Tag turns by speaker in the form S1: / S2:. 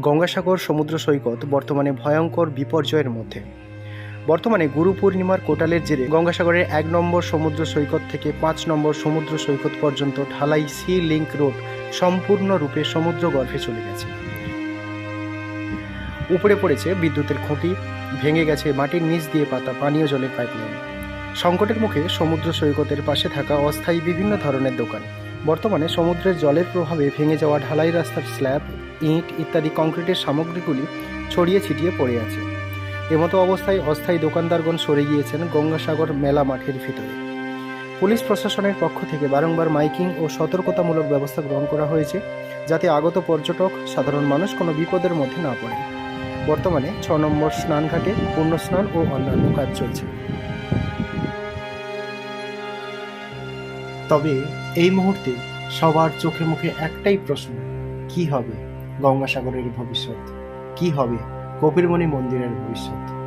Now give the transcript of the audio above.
S1: গঙ্গাসাগর সমুদ্র সৈকত বর্তমানে ভয়ঙ্কর বিপর্যয়ের মধ্যে। বর্তমানে গুরু পূর্ণিমার কোটালের জেরে গঙ্গাসাগরের এক নম্বর সমুদ্র সৈকত থেকে পাঁচ নম্বর সমুদ্র সৈকত পর্যন্ত ঢালাই সি লিঙ্ক রোড সম্পূর্ণরূপে সমুদ্র গর্ভে চলে গেছে। উপরে পড়েছে বিদ্যুতের খুঁটি, ভেঙে গেছে মাটির নিচ দিয়ে পাতা, পানীয় জলের পাইপলাইন। সংকটের মুখে সমুদ্র সৈকতের পাশে থাকা অস্থায়ী বিভিন্ন ধরনের দোকান। বর্তমানে সমুদ্রের জলের প্রভাবে ভেঙে যাওয়া ঢালাই রাস্তার স্ল্যাব ইট ইত্যাদি কংক্রিটের সামগ্রীগুলি ছড়িয়ে ছিটিয়ে পড়ে আছে। এমতো অবস্থায় অস্থায়ী দোকানদারগণ সরে গিয়েছেন গঙ্গাসাগর মেলা মাঠের ভিতরে। পুলিশ প্রশাসনের পক্ষ থেকে বারংবার মাইকিং ও সতর্কতামূলক ব্যবস্থা গ্রহণ করা হয়েছে, যাতে আগত পর্যটক, সাধারণ মানুষ কোনো বিপদের মধ্যে না পড়ে বর্তমানে ছ নম্বর স্নানঘাটে পূর্ণ স্নান ও অন্যান্য কাজ চলছে। তবে এই মুহূর্তে সবার চোখে মুখে একটাই প্রশ্ন, কি হবে? গঙ্গাসাগরের ভবিষ্যৎ। কি হবে? কপিরমণি মন্দিরের ভবিষ্যৎ।